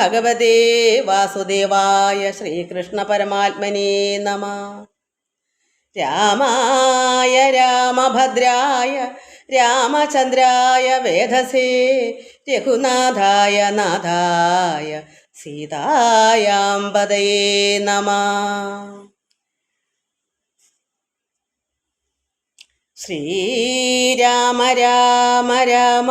ഭഗവതേ വാസുദേവായ ശ്രീകൃഷ്ണ പരമാത്മനേ നമ. രാമായ രാമഭദ്രായ രാമചന്ദ്രായ വേദസേ രഘുനാഥായ നാഥായ സീതായാമ്പതയേ നമ. ശ്രീരാമ രാമ രാമ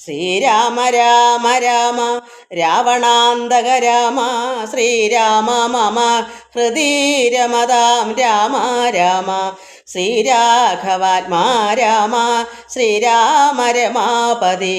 ശ്രീരാമ രാമ രാമ രാവണാന്തക രാമ ശ്രീരാമ മമ ഹൃദീരമതാം രാമ രാമ ശ്രീരാഘവാത്മാ രാമ ശ്രീരാമ രമാപതി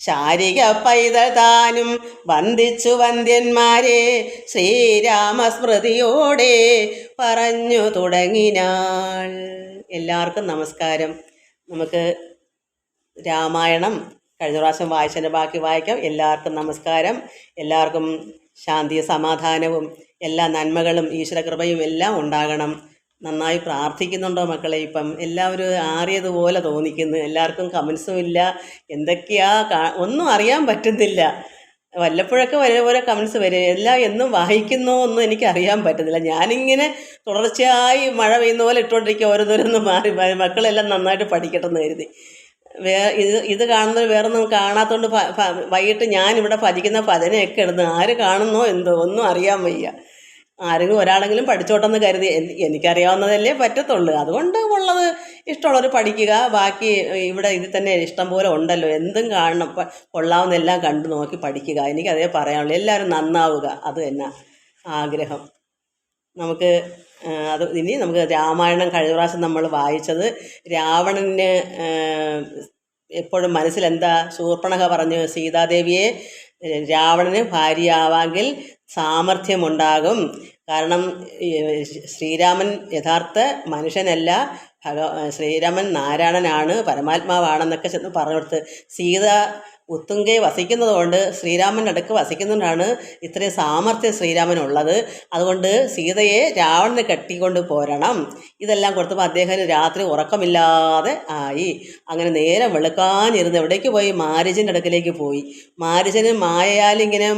ശാരിക പൈതൽ താനും വന്ദിച്ചു വന്ദ്യന്മാരെ ശ്രീരാമസ്മൃതിയോടെ പറഞ്ഞു തുടങ്ങിനാൾ. എല്ലാവർക്കും നമസ്കാരം. നമുക്ക് രാമായണം കഴിഞ്ഞ പ്രാവശ്യം വായിച്ചതിന്റെ ബാക്കി വായിക്കാം. എല്ലാവർക്കും നമസ്കാരം. എല്ലാവർക്കും ശാന്തിയും സമാധാനവും എല്ലാ നന്മകളും ഈശ്വരകൃപയും എല്ലാം ഉണ്ടാകണം. നന്നായി പ്രാർത്ഥിക്കുന്നുണ്ടോ മക്കളെ? ഇപ്പം എല്ലാവരും ആറിയതുപോലെ തോന്നിക്കുന്നു. എല്ലാവർക്കും കമൻസും ഇല്ല. എന്തൊക്കെയാ ഒന്നും അറിയാൻ പറ്റുന്നില്ല. വല്ലപ്പോഴൊക്കെ വരെ ഓരോ കമൻസ് വരും. എല്ലാം എന്നും വായിക്കുന്നു ഒന്നും എനിക്ക് അറിയാൻ പറ്റുന്നില്ല. ഞാനിങ്ങനെ തുടർച്ചയായി മഴ പെയ്യുന്ന പോലെ ഇട്ടുകൊണ്ടിരിക്കുക. ഓരോന്നോരോന്ന് മാറി മക്കളെല്ലാം നന്നായിട്ട് പഠിക്കട്ടെ എന്ന് കരുതി. വേ ഇത് ഇത് കാണുന്നത് വേറൊന്നും കാണാത്തതുകൊണ്ട് വൈകിട്ട് ഞാനിവിടെ ഭജിക്കുന്ന ഭജനയൊക്കെ ഇടുന്നു ആര് കാണുന്നോ എന്തോ ഒന്നും അറിയാൻ വയ്യ. ആരെങ്കിലും ഒരാളെങ്കിലും പഠിച്ചോട്ടെന്ന് കരുതി. എനിക്കറിയാവുന്നതല്ലേ പറ്റത്തുള്ളൂ. അതുകൊണ്ട് ഉള്ളത് ഇഷ്ടമുള്ളവർ പഠിക്കുക. ബാക്കി ഇവിടെ ഇതിൽ തന്നെ ഇഷ്ടം പോലെ ഉണ്ടല്ലോ. എന്തും കാണണം. കൊള്ളാവുന്ന എല്ലാം കണ്ടു നോക്കി പഠിക്കുക. എനിക്കതേ പറയാനുള്ളൂ. എല്ലാവരും നന്നാവുക. അത് തന്നെ ആഗ്രഹം. നമുക്ക് അത് ഇനി നമുക്ക് രാമായണം കഴിഞ്ഞ പ്രാവശ്യം നമ്മൾ വായിച്ചത് രാവണന് എപ്പോഴും മനസ്സിലെന്താ? ശൂർപ്പണക പറഞ്ഞു സീതാദേവിയെ രാവണന് ഭാര്യയാവാങ്കിൽ സാമർഥ്യമുണ്ടാകും. കാരണം ശ്രീരാമൻ യഥാർത്ഥ മനുഷ്യനല്ല. ഭഗ ശ്രീരാമൻ നാരായണനാണ് പരമാത്മാവാണെന്നൊക്കെ ചെന്ന് പറഞ്ഞു കൊടുത്ത് സീത ഉത്തുങ്കയെ വസിക്കുന്നതുകൊണ്ട് ശ്രീരാമന്റെ അടുക്ക് വസിക്കുന്നതുകൊണ്ടാണ് ഇത്രയും സാമർഥ്യം ശ്രീരാമനുള്ളത്. അതുകൊണ്ട് സീതയെ രാവണനെ കെട്ടിക്കൊണ്ട് പോരണം. ഇതെല്ലാം കൊടുത്തപ്പോൾ അദ്ദേഹത്തിന് രാത്രി ഉറക്കമില്ലാതെ ആയി. അങ്ങനെ നേരെ വെളുക്കാനിരുന്ന് എവിടേക്ക് പോയി? മാരിജന്റെ അടുക്കിലേക്ക് പോയി. മാരിജന് മായയാൽ ഇങ്ങനെ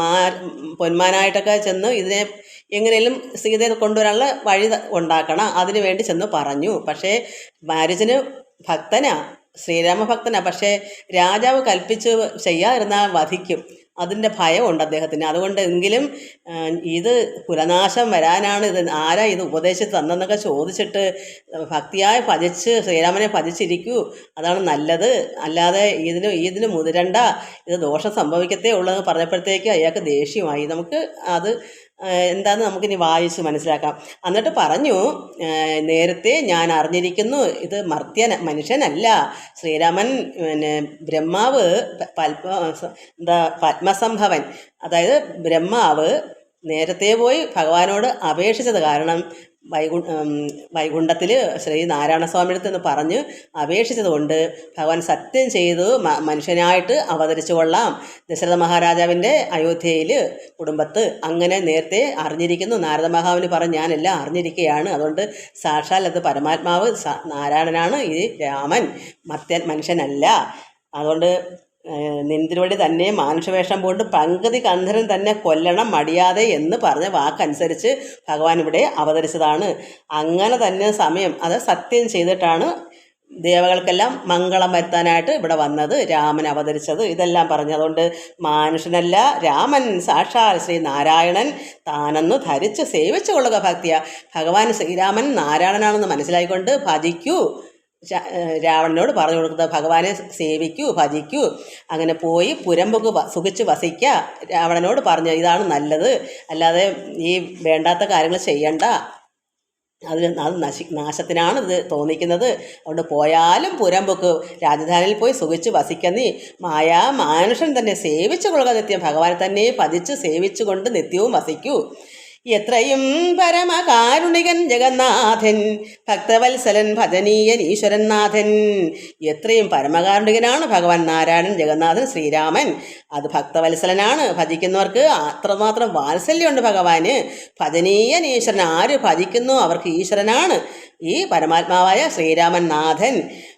മാ പൊന്മാനായിട്ടൊക്കെ ചെന്ന് ഇതിനെ എങ്ങനെയും സീതയെ കൊണ്ടുവരാനുള്ള വഴി ഉണ്ടാക്കണം. അതിനു വേണ്ടി ചെന്ന് പറഞ്ഞു. പക്ഷേ മാരിജന് ഭക്തനാ. ശ്രീരാമഭക്തനാ. പക്ഷേ രാജാവ് കൽപ്പിച്ച് ചെയ്യാതിരുന്നാൽ വധിക്കും. അതിന്റെ ഭയമുണ്ട് അദ്ദേഹത്തിന്. അതുകൊണ്ട് എങ്കിലും ഇത് കുലനാശം വരാനാണ് ഇത് ആരാ ഇത് ഉപദേശിച്ച് തന്നെന്നൊക്കെ ചോദിച്ചിട്ട് ഭക്തിയായി ഭജിച്ച് ശ്രീരാമനെ ഭജിച്ചിരിക്കൂ. അതാണ് നല്ലത്. അല്ലാതെ ഇതിന് ഇതിന് മുതിരണ്ട ഇത് ദോഷം സംഭവിക്കത്തേ ഉള്ളൂ എന്ന് പറഞ്ഞപ്പോഴത്തേക്ക് അയാൾക്ക് ദേഷ്യമായി. നമുക്ക് അത് എന്താന്ന് നമുക്കിനി വായിച്ച് മനസ്സിലാക്കാം. എന്നിട്ട് പറഞ്ഞു നേരത്തെ ഞാൻ അറിഞ്ഞിരിക്കുന്നു ഇത് മർത്യൻ മനുഷ്യനല്ല. ശ്രീരാമൻ പിന്നെ ബ്രഹ്മാവ് പത്മ എന്താ പത്മസംഭവൻ. അതായത് ബ്രഹ്മാവ് നേരത്തെ പോയി ഭഗവാനോട് അപേക്ഷിച്ചത്. കാരണം വൈകു വൈകുണ്ഠത്തിൽ ശ്രീ നാരായണസ്വാമിയുടെ എന്ന് പറഞ്ഞ് അപേക്ഷിച്ചത് കൊണ്ട് ഭഗവാൻ സത്യം ചെയ്തു മനുഷ്യനായിട്ട് അവതരിച്ചു കൊള്ളാം. ദശരഥ മഹാരാജാവിന്റെ അയോധ്യയിൽ കുടുംബത്ത് അങ്ങനെ നേരത്തെ അറിഞ്ഞിരിക്കുന്നു. നാരദ മഹാവിന് പറഞ്ഞ് ഞാനെല്ലാം അറിഞ്ഞിരിക്കുകയാണ്. അതുകൊണ്ട് സാക്ഷാൽ അത് പരമാത്മാവ് നാരായണനാണ്. ഈ രാമൻ മത്യൻ മനുഷ്യനല്ല. അതുകൊണ്ട് നിന്തിരുവടി തന്നെ മാനുഷവേഷം പൂണ്ട് പങ്കതി കന്ധരൻ തന്നെ കൊല്ലണം മടിയാതെ എന്ന് പറഞ്ഞ വാക്കനുസരിച്ച് ഭഗവാൻ ഇവിടെ അവതരിച്ചതാണ്. അങ്ങനെ തന്നെ സമയം അത് സത്യം ചെയ്തിട്ടാണ് ദേവകൾക്കെല്ലാം മംഗളം വരുത്താനായിട്ട് ഇവിടെ വന്നത് രാമൻ അവതരിച്ചത്. ഇതെല്ലാം പറഞ്ഞതുകൊണ്ട് മാനുഷനല്ല രാമൻ സാക്ഷാൽ ശ്രീ നാരായണൻ താനെന്ന് ധരിച്ച് സേവിച്ചു കൊള്ളുക ഭക്തിയ. ഭഗവാൻ ശ്രീരാമൻ നാരായണനാണെന്ന് മനസ്സിലായിക്കൊണ്ട് ഭജിക്കൂ. രാവണനോട് പറഞ്ഞു കൊടുക്കുന്നത് ഭഗവാനെ സേവിക്കൂ ഭജിക്കൂ അങ്ങനെ പോയി പുരമ്പൊക്കെ സുഖിച്ച് വസിക്കുക രാവണനോട് പറഞ്ഞു ഇതാണ് നല്ലത് അല്ലാതെ ഈ വേണ്ടാത്ത കാര്യങ്ങൾ ചെയ്യണ്ട. അത് അത് നശി നാശത്തിനാണ് ഇത് തോന്നിക്കുന്നത്. അതുകൊണ്ട് പോയാലും പുരമ്പൊക്ക് രാജധാനിയിൽ പോയി സുഖിച്ച് വസിക്കുന്നീ മായാ മാനുഷൻ തന്നെ സേവിച്ചു കൊള്ളുക നിത്യം. ഭഗവാനെ തന്നെ പതിച്ച് സേവിച്ചുകൊണ്ട് നിത്യവും വസിക്കൂ. എത്രയും പരമകാരുണികൻ ജഗന്നാഥൻ ഭക്തവത്സലൻ ഭജനീയൻ ഈശ്വരൻ നാഥൻ എത്രയും പരമകാരുണികനാണ് ഭഗവാൻ നാരായണൻ ജഗന്നാഥൻ ശ്രീരാമൻ. അത് ഭക്തവത്സലനാണ് ഭജിക്കുന്നവർക്ക് അത്രമാത്രം വാത്സല്യമുണ്ട് ഭഗവാന്. ഭജനീയൻ ഈശ്വരൻ ആര് ഭജിക്കുന്നു അവർക്ക് ഈശ്വരനാണ്. ഈ പരമാത്മാവായ ശ്രീരാമൻ നാഥൻ.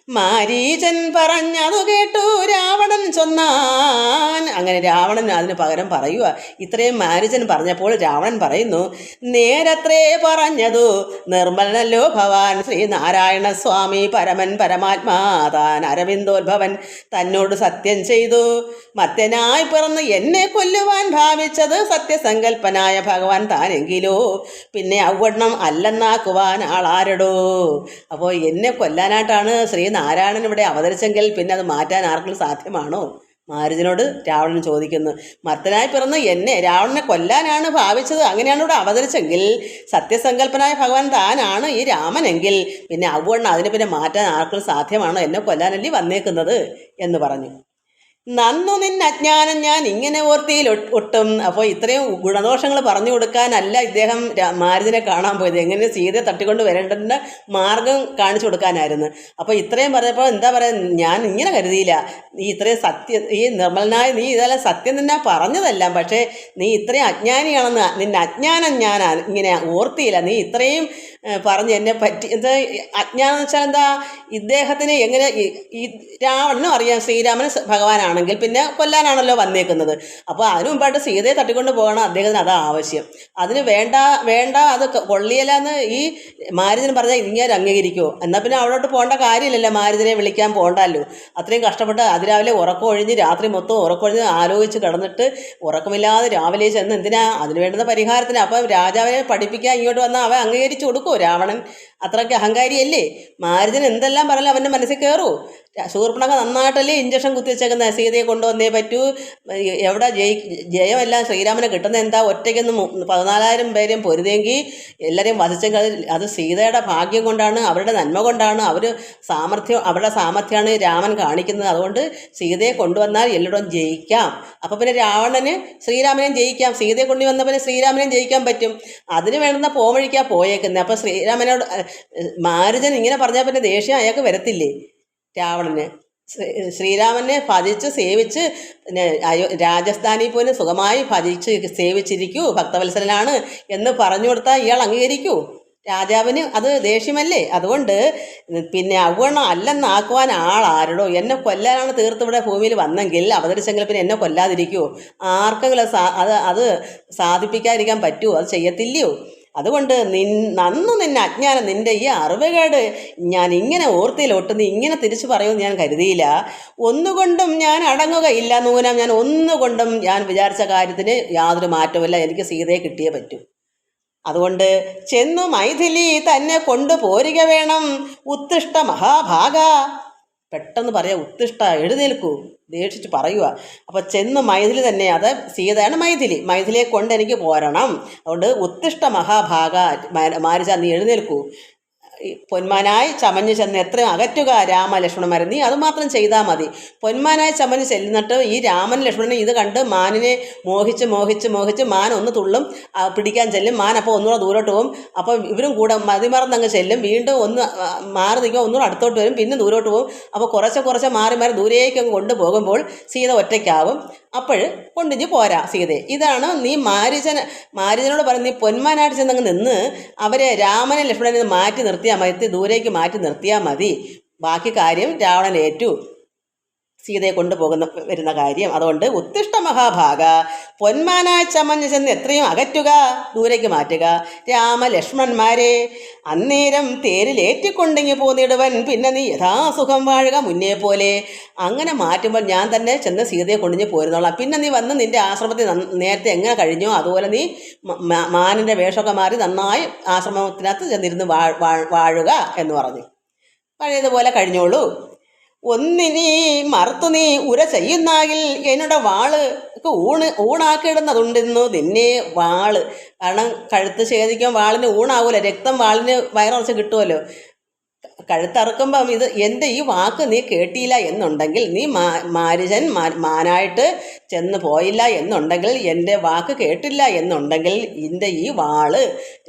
മാരീചൻ പറഞ്ഞതു കേട്ടു രാവണൻ ചൊന്നാൻ. അങ്ങനെ രാവണൻ അതിന് പകരം പറയുക ഇത്രയും മാരീചൻ പറഞ്ഞപ്പോൾ രാവണൻ പറയുന്നു നേരത്രേ പറഞ്ഞതു നിർമ്മലനല്ലോ ഭവാൻ. ശ്രീനാരായണ സ്വാമി പരമൻ പരമാത്മാ. താൻ അരവിന്ദോത്ഭവൻ തന്നോട് സത്യം ചെയ്തു. മത്തനായി പിറന്ന് എന്നെ കൊല്ലുവാൻ ഭാവിച്ചത് സത്യസങ്കല്പനായ ഭഗവാൻ താനെങ്കിലോ? പിന്നെ അവണ്ണം അല്ലെന്നാക്കുവാൻ ആളാരടോ? അപ്പോൾ എന്നെ കൊല്ലാനായിട്ടാണ് ശ്രീനാരായണൻ ഇവിടെ അവതരിച്ചെങ്കിൽ പിന്നെ അത് മാറ്റാൻ ആർക്കും സാധ്യമാണോ? മാരുതിനോട് രാവണൻ ചോദിക്കുന്നു. മർത്തനായി പിറന്ന് എന്നെ രാവണനെ കൊല്ലാനാണ് ഭാവിച്ചത്. അങ്ങനെയാണ് ഇവിടെ അവതരിച്ചെങ്കിൽ. സത്യസങ്കല്പനായ ഭഗവാൻ താനാണ് ഈ രാമനെങ്കിൽ. പിന്നെ അവണ്ണ അതിനെ പിന്നെ മാറ്റാൻ ആർക്കും സാധ്യമാണോ? എന്നെ കൊല്ലാനല്ലേ വന്നേക്കുന്നത്? എന്ന് പറഞ്ഞു. നന്നു നിന്ന അജ്ഞാനം ഞാൻ ഇങ്ങനെ ഓർത്തിയിൽ ഒട്ടും. അപ്പോൾ ഇത്രയും ഗുണദോഷങ്ങൾ പറഞ്ഞു കൊടുക്കാനല്ല ഇദ്ദേഹം മാരുതിനെ കാണാൻ പോയത്. എങ്ങനെ സീതയെ തട്ടിക്കൊണ്ട് വരേണ്ടതിന്റെ മാർഗം കാണിച്ചു കൊടുക്കാനായിരുന്നു. അപ്പോൾ ഇത്രയും പറഞ്ഞപ്പോൾ എന്താ പറയുക ഞാൻ ഇങ്ങനെ കരുതിയില്ല. നീ ഇത്രയും സത്യം ഈ നിർമ്മലനായ നീ ഇതെല്ലാം സത്യം തന്നെ പറഞ്ഞതെല്ലാം. പക്ഷേ നീ ഇത്രയും അജ്ഞാനിയാണെന്ന് നിന്നെ അജ്ഞാനം ഞാൻ ഇങ്ങനെ ഓർത്തിയില്ല. നീ ഇത്രയും പറഞ്ഞ് എന്നെ പറ്റി. എന്താ അജ്ഞാനം എന്ന് വെച്ചാൽ എന്താ? ഇദ്ദേഹത്തിന് എങ്ങനെ ഈ- രാവണനും അറിയാം ശ്രീരാമൻ ഭഗവാനാണെങ്കിൽ പിന്നെ കൊല്ലാനാണല്ലോ വന്നേക്കുന്നത്. അപ്പോൾ അതിനു മുമ്പായിട്ട് സീതയെ തട്ടിക്കൊണ്ട് പോകണം. അദ്ദേഹത്തിന് അത് ആവശ്യം. അതിന് വേണ്ട വേണ്ട അത് കൊള്ളിയല്ല കൊള്ളിയല്ലെന്ന് ഈ മാരുതിന് പറഞ്ഞാൽ ഇങ്ങനെ അംഗീകരിക്കുമോ എന്നാൽ പിന്നെ അവിടോട്ട് പോകേണ്ട കാര്യമില്ലല്ലോ മാരുതിനെ വിളിക്കാൻ പോകണ്ടല്ലോ. അത്രയും കഷ്ടപ്പെട്ട് അതിരാവിലെ ഉറക്കം ഒഴിഞ്ഞ് രാത്രി മൊത്തം ഉറക്കൊഴിഞ്ഞ് ആലോചിച്ച് കിടന്നിട്ട് ഉറക്കമില്ലാതെ രാവിലെ ചെന്ന് എന്തിനാ? അതിന് വേണ്ടുന്ന പരിഹാരത്തിന്. അപ്പം രാജാവിനെ പഠിപ്പിക്കാൻ ഇങ്ങോട്ട് വന്നാൽ അവൻ അംഗീകരിച്ചു കൊടുക്കുമോ രാവണൻ അത്രയ്ക്ക് അഹങ്കാരിയല്ലേ? മാരുതിന് എന്തെല്ലാം പറഞ്ഞാൽ അവന്റെ മനസ്സിൽ കയറൂ ശൂർപ്പണക നന്നായിട്ടല്ലേ ഇഞ്ചക്ഷൻ കുത്തിവെച്ചേക്കുന്ന സീതയെ കൊണ്ടുവന്നേ പറ്റൂ. എവിടെ ജയി ജയമെല്ലാം ശ്രീരാമന് കിട്ടുന്ന എന്താ? ഒറ്റയ്ക്കൊന്ന് പതിനാലായിരം പേരെയും പൊരുതെങ്കിൽ എല്ലാവരെയും വധിച്ചെങ്കിൽ അത് അത് സീതയുടെ ഭാഗ്യം കൊണ്ടാണ് അവരുടെ നന്മ കൊണ്ടാണ് അവർ സാമർഥ്യം അവരുടെ സാമർഥ്യമാണ് രാമൻ കാണിക്കുന്നത്. അതുകൊണ്ട് സീതയെ കൊണ്ടുവന്നാൽ എല്ലായിടവും ജയിക്കാം. അപ്പോൾ പിന്നെ രാവണന് ശ്രീരാമനെയും ജയിക്കാം. സീതയെ കൊണ്ടുവന്ന പിന്നെ ശ്രീരാമനെയും ജയിക്കാൻ പറ്റും. അതിന് വേണ്ടുന്ന പോവഴിക്കാണ് പോയേക്കുന്നത് അപ്പോൾ ശ്രീരാമനോട് അഹ് മാരുജൻ ഇങ്ങനെ പറഞ്ഞാൽ പിന്നെ ദേഷ്യം അയാൾക്ക് വരത്തില്ലേ? രാവണന്. ശ്രീരാമനെ ഭജിച്ച് സേവിച്ച് അയോ രാജസ്ഥാനിൽ പോലും സുഖമായി ഭജിച്ച് സേവിച്ചിരിക്കൂ ഭക്തവത്സരനാണ് എന്ന് പറഞ്ഞു കൊടുത്താൽ ഇയാൾ അംഗീകരിക്കൂ. രാജാവിന് അത് ദേഷ്യമല്ലേ? അതുകൊണ്ട് പിന്നെ അവണ്ണം അല്ലെന്നാക്കുവാൻ ആളാരടോ? എന്നെ കൊല്ലാനാണ് തീർത്ത് ഇവിടെ ഭൂമിയിൽ വന്നെങ്കിൽ അവതരിച്ചെങ്കിൽ പിന്നെ എന്നെ കൊല്ലാതിരിക്കുമോ ആർക്കെങ്കിലും അത് അത് സാധിപ്പിക്കാതിരിക്കാൻ പറ്റുമോ അത് ചെയ്യത്തില്ലയോ? അതുകൊണ്ട് നിൻ നന്നു നിന്നെ അജ്ഞാനം നിന്റെ ഈ അറിവുകേട് ഞാൻ ഇങ്ങനെ ഓർത്തിയിലോട്ട് നീ ഇങ്ങനെ തിരിച്ചു പറയുമെന്ന് ഞാൻ കരുതിയില്ല. ഒന്നുകൊണ്ടും ഞാൻ അടങ്ങുകയില്ല നൂനം. ഞാൻ ഒന്നുകൊണ്ടും ഞാൻ വിചാരിച്ച കാര്യത്തിന് യാതൊരു മാറ്റവുമില്ല. എനിക്ക് സീതയെ കിട്ടിയേ പറ്റൂ. അതുകൊണ്ട് ചെന്നു മൈഥിലി തന്നെ കൊണ്ടുപോരുക വേണം. ഉത്തിഷ്ട മഹാഭാഗ. പെട്ടെന്ന് പറയാം ഉത്തിഷ്ട എഴുന്നേൽക്കൂ. ദേഷിച്ച് പറയുക അപ്പോൾ ചെന്ന് മൈഥിലി തന്നെ അത് സീതയാണ് മൈഥിലി. മൈഥിലിയെ കൊണ്ട് എനിക്ക് പോരണം. അതുകൊണ്ട് ഉത്തിഷ്ട മഹാഭാഗ മാരിച്ച നീ എഴുന്നേൽക്കൂ. പൊന്മാനായി ചമഞ്ഞു ചെന്ന് എത്രയും അകറ്റുക രാമ ലക്ഷ്മണന്മാരെ നീ അതുമാത്രം ചെയ്താൽ മതി. പൊന്മാനായി ചമഞ്ഞ് ചെല്ലുന്നിട്ട് ഈ രാമൻ ലക്ഷ്മണനെ ഇത് കണ്ട് മാനിനെ മോഹിച്ച് മോഹിച്ച് മോഹിച്ച് മാൻ ഒന്ന് തുള്ളും പിടിക്കാൻ ചെല്ലും. മാൻ അപ്പോൾ ഒന്നുകൂടെ ദൂരോട്ട് പോകും അപ്പോൾ ഇവരും കൂടെ മതിമറന്നങ്ങ് ചെല്ലും. വീണ്ടും ഒന്ന് മാറി നിൽക്കുക ഒന്നുകൂടെ അടുത്തോട്ട് വരും. പിന്നെ ദൂരോട്ട് പോകും അപ്പോൾ കുറച്ച് കുറച്ച് മാറി മാറി ദൂരേക്ക് കൊണ്ടുപോകുമ്പോൾ സീത ഒറ്റയ്ക്കാവും. അപ്പോൾ കൊണ്ടിഞ്ഞ് പോരാ സീതയെ. ഇതാണ് നീ മാരിചന മാരിചനോട് പറഞ്ഞ് നീ പൊന്മാനായിട്ട് ചെന്നങ്ങ് നിന്ന് അവരെ രാമനെ ലക്ഷ്മണനെ മാറ്റി നിർത്തിയാൽ മതി ദൂരേക്ക് മാറ്റി നിർത്തിയാൽ മതി. ബാക്കി കാര്യം രാവണൻ ഏറ്റു. സീതയെ കൊണ്ടുപോകുന്ന വരുന്ന കാര്യം. അതുകൊണ്ട് ഉത്തിഷ്ട മഹാഭാഗ. പൊന്മാനായി ചമഞ്ഞ് ചെന്ന് എത്രയും അകറ്റുക ദൂരേക്ക് മാറ്റുക. രാമ ലക്ഷ്മണന്മാരെ അന്നേരം തേരിലേറ്റിക്കൊണ്ടെങ്കിൽ പോന്നിടുവൻ. പിന്നെ നീ യഥാസുഖം വാഴുക മുന്നേ പോലെ. അങ്ങനെ മാറ്റുമ്പോൾ ഞാൻ തന്നെ ചെന്ന് സീതയെ കൊണ്ടുഞ്ഞ് പോരുന്നോളാം. പിന്നെ നീ വന്ന് നിന്റെ ആശ്രമത്തിൽ നേരത്തെ എങ്ങനെ കഴിഞ്ഞോ അതുപോലെ നീ മാനിന്റെ വേഷമൊക്കെ മാറി നന്നായി ആശ്രമത്തിനകത്ത് ചെന്നിരുന്ന് വാഴുക എന്ന് പറഞ്ഞു. പഴയതുപോലെ കഴിഞ്ഞോളൂ. ഒന്നിനി മറുത്തു നീ ഉര ചെയ്യുന്നാകിൽ എന്നോട് വാൾ ഊണ് ഊണാക്കിയിടുന്നതുണ്ടെന്നു നിന്നെ വാൾ. കാരണം കഴുത്ത് ഛേദിക്കാൻ വാളിന് ഊണാവൂല. രക്തം വാളിന് വയറിറച്ച് കിട്ടുമല്ലോ കഴുത്തറുക്കുമ്പം ഇത് എന്റെ ഈ വാക്ക് നീ കേട്ടില്ല എന്നുണ്ടെങ്കിൽ നീ മാ മാരുജൻ മാനായിട്ട് ചെന്ന് പോയില്ല എന്നുണ്ടെങ്കിൽ എന്റെ വാക്ക് കേട്ടില്ല എന്നുണ്ടെങ്കിൽ എന്റെ ഈ വാൾ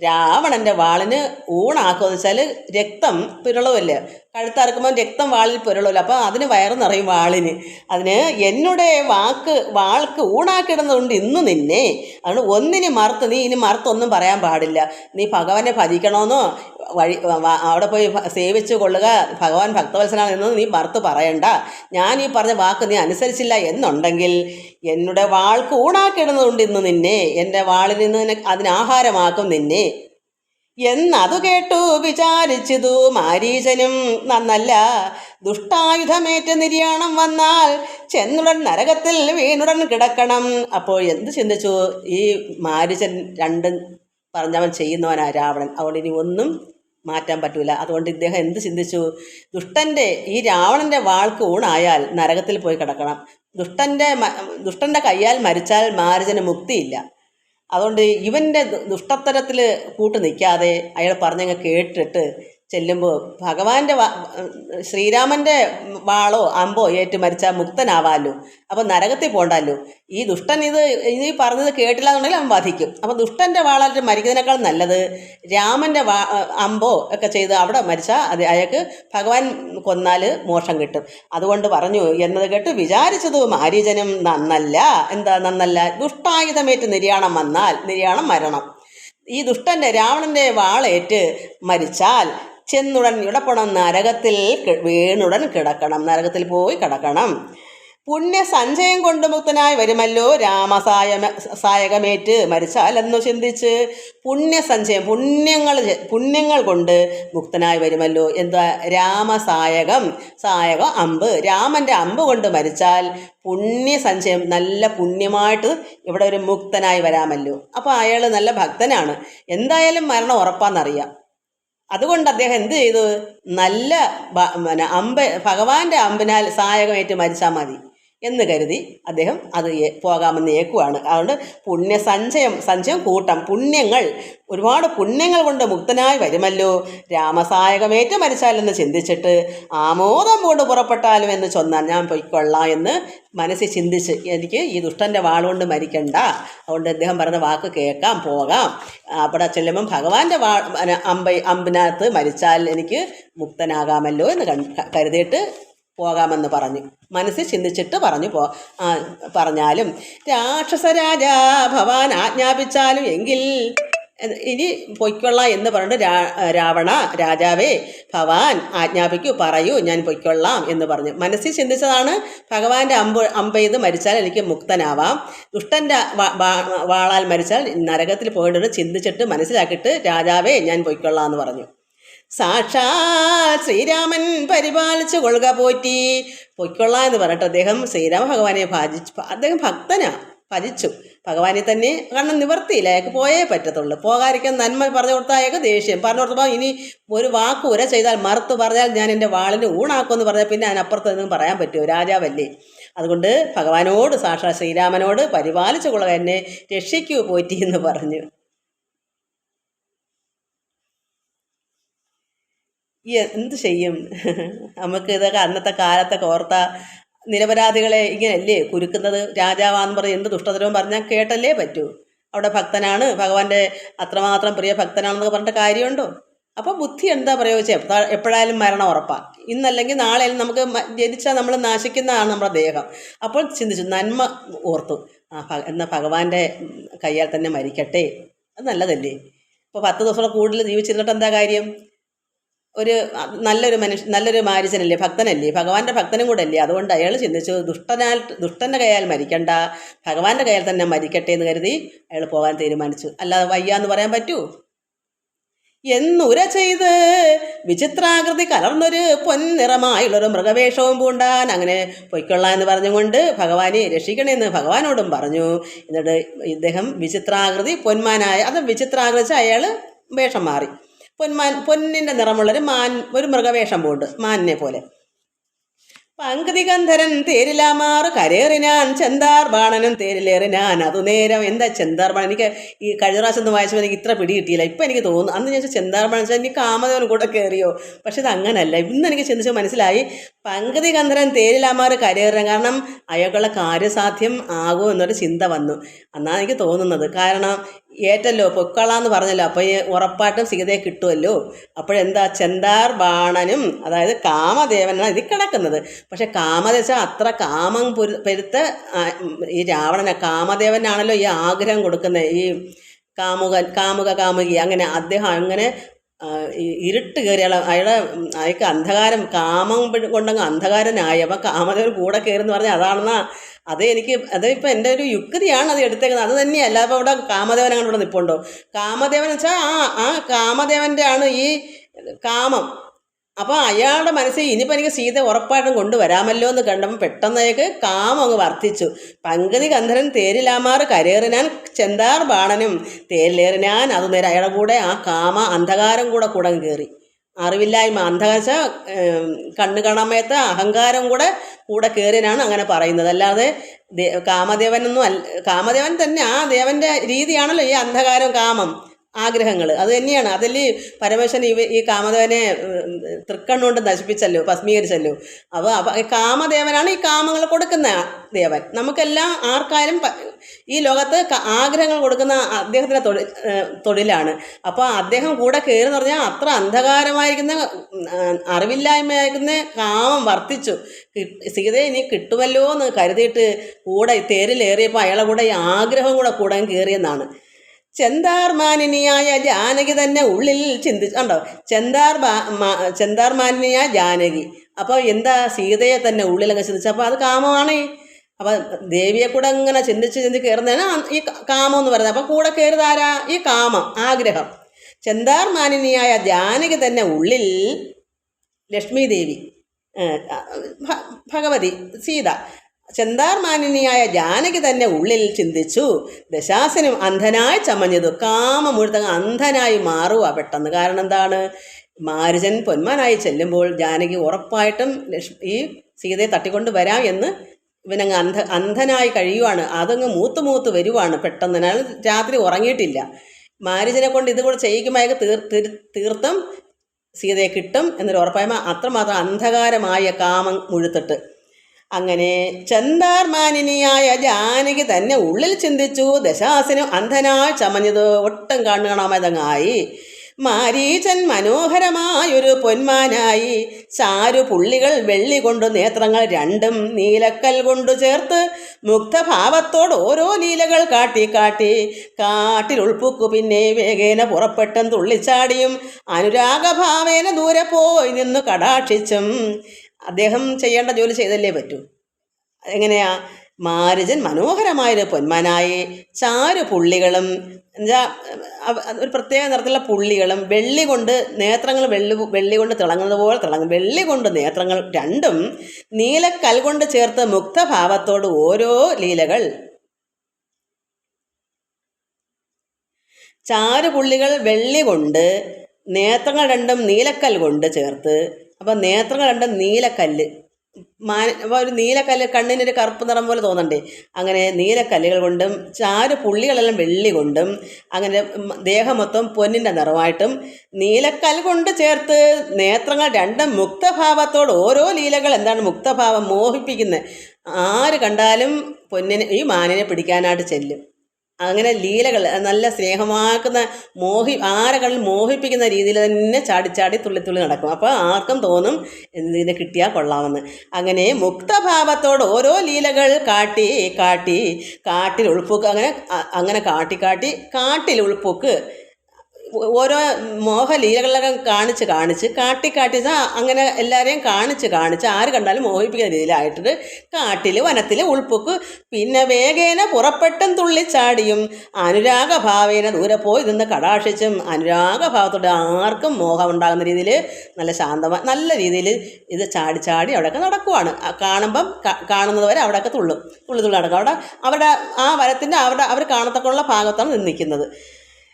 രാവണന്റെ വാളിന് ഊണാക്കുമെന്ന് വെച്ചാൽ രക്തം പുരളുമല്ലേ കഴുത്തറക്കുമ്പം രക്തം വാളിൽ പുരളുമല്ലോ അപ്പോൾ അതിന് വയറ് നിറയും വാളിന്. അതിന് എന്നോട് വാക്ക് വാൾക്ക് ഊണാക്കിടുന്നതുകൊണ്ട് ഇന്ന് നിന്നെ. അതുകൊണ്ട് ഒന്നിന് മറുത്ത് നീ ഇനി മറുത്തൊന്നും പറയാൻ പാടില്ല. നീ ഭഗവാനെ ഭജിക്കണമെന്നോ വഴി അവിടെ പോയി ഭ- സേവിച്ചു കൊള്ളുക. ഭഗവാൻ ഭക്തവത്സനാണ് എന്ന് നീ ഭർത്ത് പറയണ്ട. ഞാൻ ഈ പറഞ്ഞ വാക്ക് നീ അനുസരിച്ചില്ല എന്നുണ്ടെങ്കിൽ എന്നുടെ വാൾക്ക് ഊണാക്കിടുന്നതുകൊണ്ട് ഇന്ന് നിന്നെ എന്റെ വാളിൽ നിന്ന് അതിനാഹാരമാക്കും നിന്നെ. എന്നതു കേട്ടു വിചാരിച്ചതു മാരീചനും നന്നല്ല. ദുഷ്ടായുധമേറ്റ് നിര്യാണം വന്നാൽ ചെന്നുടൻ നരകത്തിൽ വീണുടൻ കിടക്കണം. അപ്പോൾ എന്ത് ചിന്തിച്ചു? ഈ മാരീചൻ രണ്ടും പറഞ്ഞവൻ ചെയ്യുന്നവനാ രാവണൻ. അതുകൊണ്ട് ഇനി ഒന്നും മാറ്റാൻ പറ്റൂല. അതുകൊണ്ട് ഇദ്ദേഹം എന്ത് ചിന്തിച്ചു? ദുഷ്ടന്റെ ഈ രാവണന്റെ വാൾക്ക് ഊണായാൽ നരകത്തിൽ പോയി കിടക്കണം. ദുഷ്ടന്റെ ദുഷ്ടന്റെ കയ്യാൽ മരിച്ചാൽ മാരജന് മുക്തിയില്ല. അതുകൊണ്ട് ഇവന്റെ ദുഷ്ടത്തരത്തിൽ കൂട്ട് നിൽക്കാതെ അയാൾ പറഞ്ഞങ്ങ് കേട്ടിട്ട് ചെല്ലുമ്പോൾ ഭഗവാന്റെ ശ്രീരാമന്റെ വാളോ അമ്പോ ഏറ്റ് മരിച്ചാൽ മുക്തനാവാമല്ലോ അപ്പോൾ നരകത്തിൽ പോകണ്ടല്ലോ ഈ ദുഷ്ടൻ ഇത് ഇനി പറഞ്ഞത് കേട്ടില്ല എന്നുണ്ടെങ്കിൽ അവൻ വധിക്കും. അപ്പോൾ ദുഷ്ടന്റെ വാളായിട്ട് മരിക്കുന്നതിനേക്കാൾ നല്ലത് രാമന്റെ വാ അമ്പോ ഒക്കെ ചെയ്ത് അവിടെ മരിച്ചാൽ അത് അയാൾക്ക് ഭഗവാൻ കൊന്നാൽ മോഷം കിട്ടും. അതുകൊണ്ട് പറഞ്ഞു എന്നത് കേട്ട് വിചാരിച്ചത് മാരീജനും നന്നല്ല. എന്താ നന്നല്ല? ദുഷ്ടായുധമേറ്റ് നിര്യാണം വന്നാൽ നിര്യാണം മരണം. ഈ ദുഷ്ടന്റെ രാവണന്റെ വാളേറ്റ് മരിച്ചാൽ ചെന്നുടൻ ഇടപെടണം. നരകത്തിൽ വീണുടൻ കിടക്കണം. നരകത്തിൽ പോയി കിടക്കണം. പുണ്യ സഞ്ചയം കൊണ്ട് മുക്തനായി വരുമല്ലോ രാമസായ സായകമേറ്റ് മരിച്ചാലെന്നു ചിന്തിച്ച് പുണ്യസഞ്ചയം പുണ്യങ്ങൾ പുണ്യങ്ങൾ കൊണ്ട് മുക്തനായി വരുമല്ലോ. എന്താ? രാമസായകം സായകം അമ്പ്. രാമന്റെ അമ്പ് കൊണ്ട് മരിച്ചാൽ പുണ്യസഞ്ചയം നല്ല പുണ്യമായിട്ട് ഇവിടെ ഒരു മുക്തനായി വരാമല്ലോ. അപ്പോൾ അയാൾ നല്ല ഭക്തനാണ്. എന്തായാലും മരണം ഉറപ്പാന്നറിയാം. അതുകൊണ്ട് അദ്ദേഹം എന്ത് ചെയ്തു? നല്ല പിന്നെ അമ്പ ഭഗവാന്റെ അമ്പിനാൽ സായകമേറ്റ് മരിച്ചാൽ മതി. എന്ന് കരുതി അദ്ദേഹം അത് പോകാമെന്ന് ഏക്കുവാണ്. അതുകൊണ്ട് പുണ്യ സഞ്ചയം കൂട്ടം പുണ്യങ്ങൾ ഒരുപാട് പുണ്യങ്ങൾ കൊണ്ട് മുക്തനായി വരുമല്ലോ. രാമസായകമേറ്റ് മരിച്ചാലെന്ന് ചിന്തിച്ചിട്ട് ആമോദം കൊണ്ട് പുറപ്പെട്ടാലും എന്ന് ചൊന്നാൽ ഞാൻ പൊയ്ക്കൊള്ളാം എന്ന് മനസ്സിൽ ചിന്തിച്ച് എനിക്ക് ഈ ദുഷ്ടന്റെ വാളുകൊണ്ട് മരിക്കണ്ട. അതുകൊണ്ട് അദ്ദേഹം പറഞ്ഞ വാക്ക് കേൾക്കാം പോകാം. അവിടെ ചെല്ലുമ്പം ഭഗവാന്റെ വാ അമ്പ അമ്പിനകത്ത് മരിച്ചാൽ എനിക്ക് മുക്തനാകാമല്ലോ എന്ന് കരുതിയിട്ട് പോകാമെന്ന് പറഞ്ഞു. മനസ്സിൽ ചിന്തിച്ചിട്ട് പറഞ്ഞു പോ പറഞ്ഞാലും രാക്ഷസരാജ ഭവാൻ ആജ്ഞാപിച്ചാലും എങ്കിൽ ഇനി പൊയ്ക്കൊള്ളാം എന്ന് പറഞ്ഞിട്ട് രാ രാവണ രാജാവേ ഭവാൻ ആജ്ഞാപിക്കൂ പറയൂ ഞാൻ പൊയ്ക്കൊള്ളാം എന്ന് പറഞ്ഞു. മനസ്സിൽ ചിന്തിച്ചതാണ് ഭഗവാന്റെ അമ്പ് അമ്പെയ്ത് മരിച്ചാൽ എനിക്ക് മുക്തനാവാം. ദുഷ്ടന്റെ വാളാൽ മരിച്ചാൽ നരകത്തിൽ പോയിട്ട് ചിന്തിച്ചിട്ട് മനസ്സിലാക്കിയിട്ട് രാജാവേ ഞാൻ പൊയ്ക്കൊള്ളാം എന്ന് പറഞ്ഞു. സാക്ഷാ ശ്രീരാമൻ പരിപാലിച്ച് കൊള്ളുക പോറ്റി. പൊയ്ക്കൊള്ള എന്ന് പറഞ്ഞിട്ട് അദ്ദേഹം ശ്രീരാമ ഭഗവാനെ ഭജിച്ചു അദ്ദേഹം ഭക്തനാ ഭജിച്ചു. ഭഗവാനെ തന്നെ കണ്ണം നിവർത്തിയില്ല അയാൾക്ക് പോയേ പറ്റത്തുള്ളൂ. പോകാതിരിക്കാൻ നന്മ പറഞ്ഞു കൊടുത്താൽ അയാൾക്ക് ദേഷ്യം. പറഞ്ഞു കൊടുത്തപ്പോൾ ഇനി ഒരു വാക്ക് ഉര ചെയ്താൽ മറുത്ത് പറഞ്ഞാൽ ഞാൻ എന്റെ വാളിന് ഊണാക്കുമെന്ന് പറഞ്ഞാൽ പിന്നെ അതിനപ്പുറത്ത് നിന്നും പറയാൻ പറ്റുമോ? രാജാവല്ലേ. അതുകൊണ്ട് ഭഗവാനോട് സാക്ഷാ ശ്രീരാമനോട് പരിപാലിച്ചു കൊള്ളുക എന്നെ രക്ഷിക്കൂ പോറ്റി എന്ന് പറഞ്ഞു. ഈ എന്ത് ചെയ്യും? നമുക്ക് ഇതൊക്കെ അന്നത്തെ കാലത്തൊക്കെ ഓർത്ത നിരപരാധികളെ ഇങ്ങനെയല്ലേ കുരുക്കുന്നത്? രാജാവാന്ന് പറഞ്ഞ് എന്ത് ദുഷ്ടതരവും പറഞ്ഞാൽ കേട്ടല്ലേ പറ്റൂ. അവിടെ ഭക്തനാണ്. ഭഗവാന്റെ അത്രമാത്രം പ്രിയ ഭക്തനാണെന്നൊക്കെ പറഞ്ഞിട്ട് കാര്യമുണ്ടോ? അപ്പോൾ ബുദ്ധി എന്താ പ്രയോഗിച്ചത് എപ്പോഴായാലും മരണം ഉറപ്പാണ് ഇന്നല്ലെങ്കിൽ നാളെ നമുക്ക് ജനിച്ചാൽ നമ്മൾ നാശിക്കുന്നതാണ് നമ്മുടെ ദേഹം. അപ്പോൾ ചിന്തിച്ചു നന്മ ഓർത്തു. ആ എന്നാൽ ഭഗവാന്റെ കയ്യാൽ തന്നെ മരിക്കട്ടെ. അത് നല്ലതല്ലേ? ഇപ്പൊ പത്ത് ദിവസം കൂടുതൽ ജീവിച്ചിരുന്നിട്ട് എന്താ കാര്യം? ഒരു നല്ലൊരു മനുഷ്യ നല്ലൊരു മാരിച്ചനല്ലേ ഭക്തനല്ലേ ഭഗവാന്റെ ഭക്തനും കൂടെ അല്ലേ അതുകൊണ്ട് അയാൾ ചിന്തിച്ചു ദുഷ്ടനാൽ ദുഷ്ടന്റെ കയ്യാൽ മരിക്കണ്ട ഭഗവാന്റെ കയ്യാൽ തന്നെ മരിക്കട്ടെ എന്ന് കരുതി അയാൾ പോകാൻ തീരുമാനിച്ചു. അല്ലാതെ വയ്യാന്ന് പറയാൻ പറ്റൂ. എന്നുര ചെയ്ത് വിചിത്രാകൃതി കലർന്നൊരു പൊൻനിറമായുള്ളൊരു മൃഗവേഷവും പൂണ്ടാൻ അങ്ങനെ പൊയ്ക്കൊള്ളാം എന്ന് പറഞ്ഞുകൊണ്ട് ഭഗവാനെ രക്ഷിക്കണമെന്ന് ഭഗവാനോടും പറഞ്ഞു. എന്നിട്ട് ഇദ്ദേഹം വിചിത്രാകൃതി പൊന്മാനായ അത് വിചിത്രാകൃതി അയാൾ വേഷം മാറി. പൊന്മാൻ പൊന്നിന്റെ നിറമുള്ളൊരു മാൻ ഒരു മൃഗവേഷം പോണ്ട് മാനിനെ പോലെ. പങ്കതികന്ധരൻ തേരിലാമാറ് കരേറിനാൻ ചെന്താർ ബാണനും തേരിലേറിനാൻ. അതു നേരം എന്താ ചെന്താർ ബാണൻ എനിക്ക് ഈ കഴിഞ്ഞ പ്രാവശ്യം ഒന്ന് വായിച്ചപ്പോൾ എനിക്ക് ഇത്ര പിടി കിട്ടിയില്ല. ഇപ്പം എനിക്ക് തോന്നുന്നു അന്ന് ഞാൻ ചെന്താർ ബാണൻ വെച്ചാൽ എനിക്ക് കാമദേവൻ കൂടെ കയറിയോ? പക്ഷെ ഇത് അങ്ങനല്ല. ഇന്ന് എനിക്ക് ചിന്തിച്ച് മനസ്സിലായി പങ്കതി ഗന്ധരൻ തേരിലാമാറ് കരേറിനാൻ കാരണം അയാൾക്കുള്ള കാര്യസാധ്യം ആകും എന്നൊരു ചിന്ത വന്നു. എന്നാണ് എനിക്ക് തോന്നുന്നത്. കാരണം ഏറ്റല്ലോ പൊക്കളാന്ന് പറഞ്ഞല്ലോ അപ്പോൾ ഉറപ്പായിട്ടും സീതയെ കിട്ടുമല്ലോ അപ്പോഴെന്താ? ചെന്താർ ബാണനും അതായത് കാമദേവനാണ് ഇതിൽ കിടക്കുന്നത്. പക്ഷേ കാമദേശ അത്ര കാമം പൊരു പെരുത്ത ഈ രാവണനെ കാമദേവനാണല്ലോ ഈ ആഗ്രഹം കൊടുക്കുന്നത്. ഈ കാമുക കാമുക കാമുകി അങ്ങനെ അദ്ദേഹം അങ്ങനെ ഇരുട്ട് കയറി അയാൾ അയാളെ അയാൾക്ക് അന്ധകാരം കാമം കൊണ്ടങ്ങ് അന്ധകാരനായി. അപ്പം കാമദേവൻ കൂടെ കയറുന്ന പറഞ്ഞാൽ അതാണെന്നാ അത് എനിക്ക് അത് ഇപ്പം എന്റെ ഒരു യുക്തിയാണ് അത് എടുത്തേക്കുന്നത്. അത് തന്നെയല്ല അപ്പോൾ അവിടെ കാമദേവൻ അങ്ങോട്ട് നിൽപ്പുണ്ടോ കാമദേവൻ വെച്ചാൽ ആ ആ കാമദേവന്റെ ആണ് ഈ കാമം. അപ്പോൾ അയാളുടെ മനസ്സിൽ ഇനിയിപ്പോൾ എനിക്ക് സീത ഉറപ്പായിട്ടും കൊണ്ടുവരാമല്ലോ എന്ന് കണ്ടപ്പോൾ പെട്ടെന്നേക്ക് കാമം അങ്ങ് വർദ്ധിച്ചു. പങ്കതി കന്ധരൻ തേരിലാമാർ കരേറിനാൻ ചെന്താർ ബാണനും തേരിലേറിനാൻ അത് നേരെ അയാളുടെ കൂടെ ആ കാമ അന്ധകാരം കൂടെ കൂടെ കയറി അറിവില്ലായ്മ അന്ധകാശ കണ്ണു കാണാമയത്ത അഹങ്കാരം കൂടെ കൂടെ കയറിനാണ് അങ്ങനെ പറയുന്നത്. അല്ലാതെ കാമദേവനൊന്നും അല്ല കാമദേവൻ തന്നെ ആ ദേവന്റെ രീതിയാണല്ലോ ഈ അന്ധകാരം കാമം. ആഗ്രഹങ്ങൾ അത് തന്നെയാണ്. അതല്ലേ പരമേശ്വരൻ ഇവ ഈ കാമദേവനെ തൃക്കണ്ണുകൊണ്ട് നശിപ്പിച്ചല്ലോ ഭസ്മീകരിച്ചല്ലോ. അപ്പോൾ അപ്പോൾ കാമദേവനാണ് ഈ കാമങ്ങൾ കൊടുക്കുന്ന ദേവൻ. നമുക്കെല്ലാം ആർക്കായാലും ഈ ലോകത്ത് ആഗ്രഹങ്ങൾ കൊടുക്കുന്ന അദ്ദേഹത്തിന്റെ തൊഴിൽ തൊഴിലാണ്. അപ്പോൾ അദ്ദേഹം കൂടെ കയറി എന്ന് പറഞ്ഞാൽ അത്ര അന്ധകാരമായിരിക്കുന്ന അറിവില്ലായ്മയായിരിക്കുന്ന കാമം വർദ്ധിച്ചു കി- സീതയെ ഇനി കിട്ടുമല്ലോ എന്ന് കരുതിയിട്ട് കൂടെ തേരിലേറിയപ്പോൾ അയാളെ കൂടെ ഈ ആഗ്രഹം കൂടെ കൂടാൻ കയറിയെന്നാണ് ചെന്താർമാനിനിയായ ജാനകി തന്നെ ഉള്ളിൽ ചിന്തിച്ചു ഉണ്ടോ ചെന്താർ ചെന്താർമാനിനിയായ ജാനകി. അപ്പോൾ എന്താ സീതയെ തന്നെ ഉള്ളിലങ്ങ് ചിന്തിച്ചു അപ്പോൾ അത് കാമമാണ്. അപ്പം ദേവിയെ കൂടെ അങ്ങനെ ചിന്തിച്ച് ചിന്തി കയറുന്നതാണ് ഈ കാമം എന്ന് പറയുന്നത്. അപ്പം കൂടെ കയറുതാരാ ഈ കാമം ആഗ്രഹം. ചെന്താർമാനിനിയായ ജാനകി തന്നെ ഉള്ളിൽ ലക്ഷ്മി ദേവി ഭഗവതി സീത. ചെന്താർമാനിനിയായ ജാനകി തന്നെ ഉള്ളിൽ ചിന്തിച്ചു. ദശാസനം അന്ധനായി ചമഞ്ഞതു കാമമുഴുത്ത അന്ധനായി മാറുക പെട്ടെന്ന്. കാരണം എന്താണ്? മാരുജൻ പൊന്മാനായി ചെല്ലുമ്പോൾ ജാനകി ഉറപ്പായിട്ടും ഈ സീതയെ തട്ടിക്കൊണ്ട് വരാം എന്ന് ഇവനങ്ങ് അന്ധ അന്ധനായി കഴിയുവാണ്. അതങ്ങ് മൂത്ത് മൂത്ത് വരുവാണ് പെട്ടെന്ന്. ഞാൻ രാത്രി ഉറങ്ങിയിട്ടില്ല. മാരുജനെ കൊണ്ട് ഇതുകൂടെ ചെയ്യിക്കുമ്പോൾ അയാൾക്ക് തീർ തീർ- തീർത്തും സീതയെ കിട്ടും എന്നൊരു ഉറപ്പായ്മ അത്രമാത്രം അന്ധകാരമായ കാമം മുഴുത്തിട്ട് അങ്ങനെ ചന്ദാർമാനിനിയായ ജാനകി തന്നെ ഉള്ളിൽ ചിന്തിച്ചു ദശാസനു അന്ധനായി ചമഞ്ഞത് ഒട്ടും കണ്ണു മാരീചൻ മനോഹരമായൊരു പൊന്മാനായി. ചാരു പുള്ളികൾ വെള്ളി കൊണ്ടു നേത്രങ്ങൾ രണ്ടും നീലക്കൽ കൊണ്ടു ചേർത്ത് മുക്തഭാവത്തോട് ഓരോ ലീലകൾ കാട്ടി കാട്ടി. കാട്ടിൽ ഉൾപ്പുക്കു പിന്നെ വേഗേന പുറപ്പെട്ടും തുള്ളിച്ചാടിയും. അനുരാഗഭാവേന ദൂരെ പോയി നിന്നു കടാക്ഷിച്ചും. അദ്ദേഹം ചെയ്യേണ്ട ജോലി ചെയ്തല്ലേ പറ്റൂ? എങ്ങനെയാ? മാരുജൻ മനോഹരമായൊരു പൊന്മാനായി ചാരു പുള്ളികളും എന്താ ഒരു പ്രത്യേക നിറത്തിലുള്ള പുള്ളികളും വെള്ളി കൊണ്ട് നേത്രങ്ങൾ വെള്ളി വെള്ളി കൊണ്ട് തിളങ്ങുന്നത് പോലെ തിളങ്ങും. വെള്ളി കൊണ്ട് നേത്രങ്ങൾ രണ്ടും നീലക്കൽ കൊണ്ട് ചേർത്ത് മുക്തഭാവത്തോട് ഓരോ ലീലകൾ. ചാരു പുള്ളികൾ വെള്ളി കൊണ്ട് നേത്രങ്ങൾ രണ്ടും നീലക്കൽ കൊണ്ട് ചേർത്ത് അപ്പം നേത്രങ്ങൾ രണ്ടും നീലക്കല്ല് മാന അപ്പോൾ ഒരു നീലക്കല്ല് കണ്ണിനൊരു കറുപ്പ് നിറം പോലെ തോന്നണ്ടേ? അങ്ങനെ നീലക്കല്ലുകൾ കൊണ്ടും ചാരു പുള്ളികളെല്ലാം വെള്ളി കൊണ്ടും അങ്ങനെ ദേഹം മൊത്തം പൊന്നിന്റെ നിറമായിട്ടും നീലക്കല്ല് കൊണ്ട് ചേർത്ത് നേത്രങ്ങൾ രണ്ടും മുക്തഭാവത്തോട് ഓരോ ലീലകൾ എന്താണ് മുക്തഭാവം മോഹിപ്പിക്കുന്നത് ആര് കണ്ടാലും പൊന്നിനെ ഈ മാനിനെ പിടിക്കാനായിട്ട് ചെല്ലും. അങ്ങനെ ലീലകൾ നല്ല സ്നേഹമാക്കുന്ന മോഹി ആരെ കണ്ണിൽ മോഹിപ്പിക്കുന്ന രീതിയിൽ തന്നെ ചാടി ചാടി തുള്ളി തുള്ളി നടക്കും. അപ്പോൾ ആർക്കും തോന്നും ഇതിനെ കിട്ടിയാൽ കൊള്ളാമെന്ന്. അങ്ങനെ മുക്തഭാവത്തോട് ഓരോ ലീലകൾ കാട്ടി കാട്ടി കാട്ടിൽ ഉൾപ്പൊക്ക് അങ്ങനെ അങ്ങനെ കാട്ടി കാട്ടി കാട്ടിൽ ഉൾപ്പൊക്ക് ഓരോ മോഹലീലകളൊക്കെ കാണിച്ച് കാണിച്ച് കാട്ടി കാട്ടി അങ്ങനെ എല്ലാവരെയും കാണിച്ച് കാണിച്ച് ആര് കണ്ടാലും മോഹിപ്പിക്കുന്ന രീതിയിലായിട്ടിട്ട് കാട്ടിൽ വനത്തിൽ ഉൾപ്പൊക്ക്. പിന്നെ വേഗേന പുറപ്പെട്ടും തുള്ളിച്ചാടിയും. അനുരാഗഭാവേന ദൂരെ പോയി നിന്ന് കടാക്ഷിച്ചും. അനുരാഗഭാവത്തോടെ ആർക്കും മോഹം ഉണ്ടാകുന്ന രീതിയിൽ നല്ല ശാന്തമായി നല്ല രീതിയിൽ ഇത് ചാടി ചാടി അവിടെയൊക്കെ നടക്കുവാണ്. കാണുമ്പം കാണുന്നത് വരെ അവിടെയൊക്കെ തുള്ളും. തുള്ളി തുള്ളി നടക്കും. അവിടെ അവിടെ ആ വനത്തിന്റെ അവിടെ അവർ കാണത്തക്കുള്ള ഭാഗത്താണ് നിന്ന്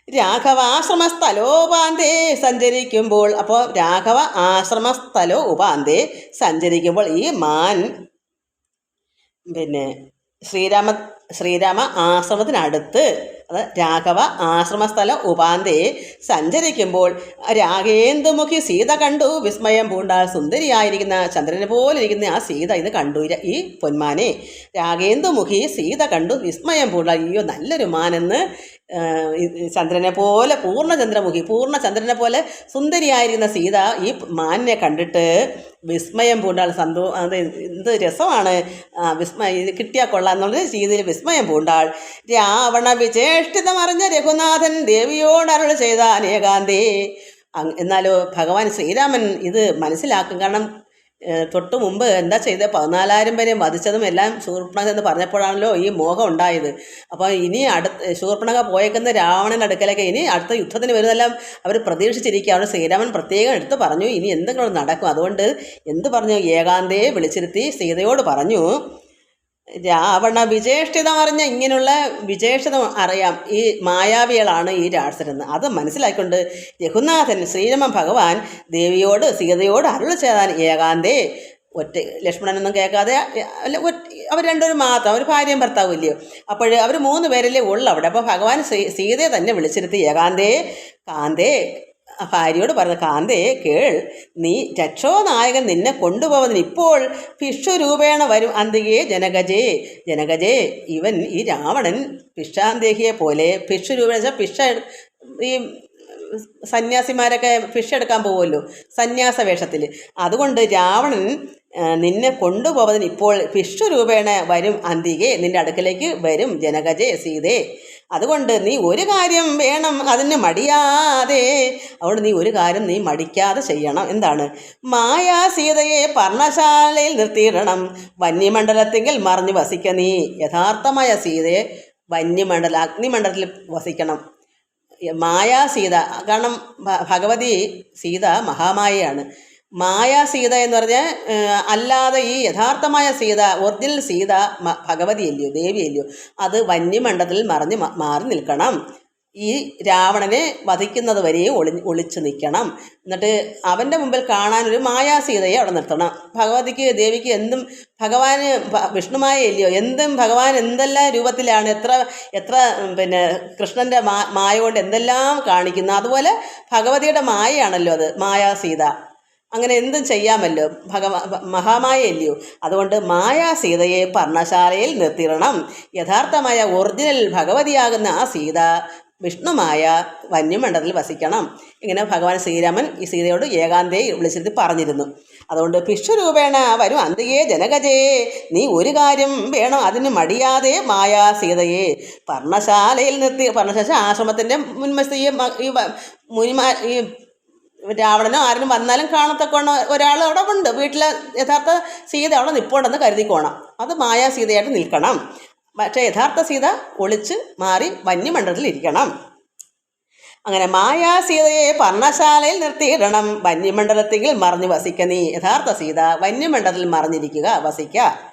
നിൽക്കുന്നത് രാഘവ ആശ്രമസ്ഥലോ ഉപാന്തേ സഞ്ചരിക്കുമ്പോൾ അപ്പോൾ രാഘവ ആശ്രമസ്ഥലോ ഉപാന്തേ സഞ്ചരിക്കുമ്പോൾ ഈ മാൻ പിന്നെ ശ്രീരാമ ശ്രീരാമ ആശ്രമത്തിനടുത്ത് അത് രാഘവ ആശ്രമസ്ഥലം ഉപാന്തേ സഞ്ചരിക്കുമ്പോൾ രാഗേന്ദുമുഖി സീത കണ്ടു. വിസ്മയം പൂണ്ടാൽ സുന്ദരിയായിരിക്കുന്ന ചന്ദ്രനെ പോലെ ഇരിക്കുന്ന ആ സീത ഇത് കണ്ടു. ഈ പൊന്മാനെ രാഗേന്ദുമുഖി സീത കണ്ടു. വിസ്മയം പൂണ്ട അയ്യോ നല്ലൊരു മാനെന്ന് ചന്ദ്രനെ പോലെ പൂർണചന്ദ്രമുഖി പൂർണചന്ദ്രനെ പോലെ സുന്ദരിയായിരുന്ന സീത ഈ മാനിനെ കണ്ടിട്ട് വിസ്മയം പൂണ്ടാൾ സന്തോ അത് എന്ത് രസമാണ്. വിസ്മയം കിട്ടിയാൽ കൊള്ളാം എന്നുള്ള രീതിയിൽ വിസ്മയം പൂണ്ടാൾ രാവണ വിചേഷ്ടിതമറിഞ്ഞ രഘുനാഥൻ ദേവിയോട് അരുൾ ചെയ്ത അനേകാന്തേ. എന്നാലോ ഭഗവാൻ ശ്രീരാമൻ ഇത് മനസ്സിലാക്കും. കാരണം തൊട്ട് മുമ്പ് എന്താ ചെയ്തത് പതിനാലായിരം പേരെ വധിച്ചതും എല്ലാം ശൂർപ്പണക എന്ന് പറഞ്ഞപ്പോഴാണല്ലോ ഈ മോഹം ഉണ്ടായത്. അപ്പോൾ ഇനി അടുത്ത ശൂർപ്പണക പോയേക്കുന്ന രാവണൻ അടുക്കലൊക്കെ ഇനി അടുത്ത യുദ്ധത്തിന് വരുന്നതെല്ലാം അവർ പ്രതീക്ഷിച്ചിരിക്കുക അവിടെ ശ്രീരാമൻ പ്രത്യേകം എടുത്ത് പറഞ്ഞു ഇനി എന്തെങ്കിലും നടക്കും. അതുകൊണ്ട് എന്ത് പറഞ്ഞു? ഏകാന്തയെ വിളിച്ചിരുത്തി സീതയോട് പറഞ്ഞു രാവണ വിജേഷ്ഠിതം അറിഞ്ഞ ഇങ്ങനെയുള്ള വിജേഷ്ഠിതം അറിയാം. ഈ മായാവികളാണ് ഈ രാക്ഷസരെന്ന്. അത് മനസ്സിലാക്കിക്കൊണ്ട് രഘുനാഥൻ ശ്രീരമ ഭഗവാൻ ദേവിയോട് സീതയോട് അരുൾ ചെയ്താൻ ഏകാന്തേ. ഒറ്റ ലക്ഷ്മണനൊന്നും കേൾക്കാതെ അല്ല അവർ രണ്ടുപേരും മാത്രം അവർ ഭാര്യയും ഭർത്താവും ഇല്ലയോ അപ്പോൾ അവർ മൂന്ന് പേരല്ലേ ഉള്ളു അവിടെ. അപ്പോൾ ഭഗവാൻ സീതയെ തന്നെ വിളിച്ചിരുത്തി. ഏകാന്തേ കാന്തേ ഭാര്യയോട് പറഞ്ഞു കാന്തേ കേൾ നീ രക്ഷോനായകൻ നിന്നെ കൊണ്ടുപോകുന്നതിന് ഇപ്പോൾ ഭിക്ഷുരൂപേണ വരും. അന്തികേ ജനകജേ ജനകജേ ഇവൻ ഈ രാവണൻ ഭിക്ഷാന്തേഹിയെ പോലെ ഭിക്ഷുരൂപേണ വെച്ചാൽ ഭിക്ഷ ഈ സന്യാസിമാരൊക്കെ ഭിക്ഷ എടുക്കാൻ പോകുമല്ലോ സന്യാസ വേഷത്തിൽ അതുകൊണ്ട് രാവണൻ നിന്നെ കൊണ്ടുപോകുന്നതിന് ഇപ്പോൾ ഭിക്ഷുരൂപേണ വരും അന്തികെ നിന്റെ അടുക്കലേക്ക് വരും ജനകജെ സീതേ. അതുകൊണ്ട് നീ ഒരു കാര്യം വേണം അതിന് മടിയാതെ. അതുകൊണ്ട് നീ ഒരു കാര്യം നീ മടിക്കാതെ ചെയ്യണം. എന്താണ്? മായാ സീതയെ പർണശാലയിൽ നിർത്തിയിടണം. വന്യമണ്ഡലത്തെങ്കിൽ മറിഞ്ഞ് വസിക്ക നീ. യഥാർത്ഥമായ സീതയെ വന്യമണ്ഡല അഗ്നിമണ്ഡലത്തിൽ വസിക്കണം. മായാ സീത കാരണം ഭഗവതി സീത മഹാമായയാണ്. മായാ സീത എന്ന് പറഞ്ഞാൽ അല്ലാതെ ഈ യഥാർത്ഥമായ സീത ഒറിജിനൽ സീത ഭഗവതി അല്ലയോ ദേവി അല്ലയോ അത് വന്യമണ്ഡലത്തിൽ മറിഞ്ഞ് മാറി നിൽക്കണം. ഈ രാവണനെ വധിക്കുന്നത് വരെയും ഒളി ഒളിച്ചു നിൽക്കണം. എന്നിട്ട് അവന്റെ മുമ്പിൽ കാണാനൊരു മായാ സീതയെ അവിടെ നിർത്തണം. ഭഗവതിക്ക് ദേവിക്ക് എന്തും ഭഗവാന് വിഷ്ണുമായ ഇല്ലയോ എന്തും ഭഗവാൻ എന്തെല്ലാം രൂപത്തിലാണ് എത്ര എത്ര പിന്നെ കൃഷ്ണന്റെ മാ മായ കൊണ്ട് എന്തെല്ലാം കാണിക്കുന്നു അതുപോലെ ഭഗവതിയുടെ മായയാണല്ലോ അത് മായാ സീത. അങ്ങനെ എന്തും ചെയ്യാമല്ലോ. ഭഗവാ മഹാമായ അല്ലയോ അതുകൊണ്ട് മായാ സീതയെ പർണശാലയിൽ നിർത്തിരണം. യഥാർത്ഥമായ ഒറിജിനൽ ഭഗവതിയാകുന്ന ആ സീത വിഷ്ണുമായ വന്യമണ്ഡലത്തിൽ വസിക്കണം. ഇങ്ങനെ ഭഗവാൻ ശ്രീരാമൻ ഈ സീതയോട് ഏകാന്തയെ വിളിച്ചിരുത്തി പറഞ്ഞിരുന്നു. അതുകൊണ്ട് ഭിക്ഷുരൂപേണ വരും അന്തികേ ജനകജയെ നീ ഒരു കാര്യം വേണം അതിന് മടിയാതെ മായാ സീതയെ പർണശാലയിൽ നിർത്തി പർണശാല ആശ്രമത്തിന്റെ മുൻവശത്ത് ഈ മുനിമാ ഈ രാവണനോ ആരും വന്നാലും കാണത്തക്കോണം ഒരാൾ അവിടെ ഉണ്ട്. വീട്ടിലെ യഥാർത്ഥ സീത അവിടെ നിൽപ്പുണ്ടെന്ന് കരുതിക്കോണം. അത് മായാ സീതയായിട്ട് നിൽക്കണം. പക്ഷേ യഥാർത്ഥ സീത ഒളിച്ച് മാറി വന്യമണ്ഡലത്തിൽ ഇരിക്കണം. അങ്ങനെ മായാ സീതയെ പർണശാലയിൽ നിർത്തിയിടണം. വന്യമണ്ഡലത്തിൽ മറിഞ്ഞ് വസിക്ക നീ. യഥാർത്ഥ സീത വന്യമണ്ഡലത്തിൽ മറിഞ്ഞിരിക്കുക വസിക്ക.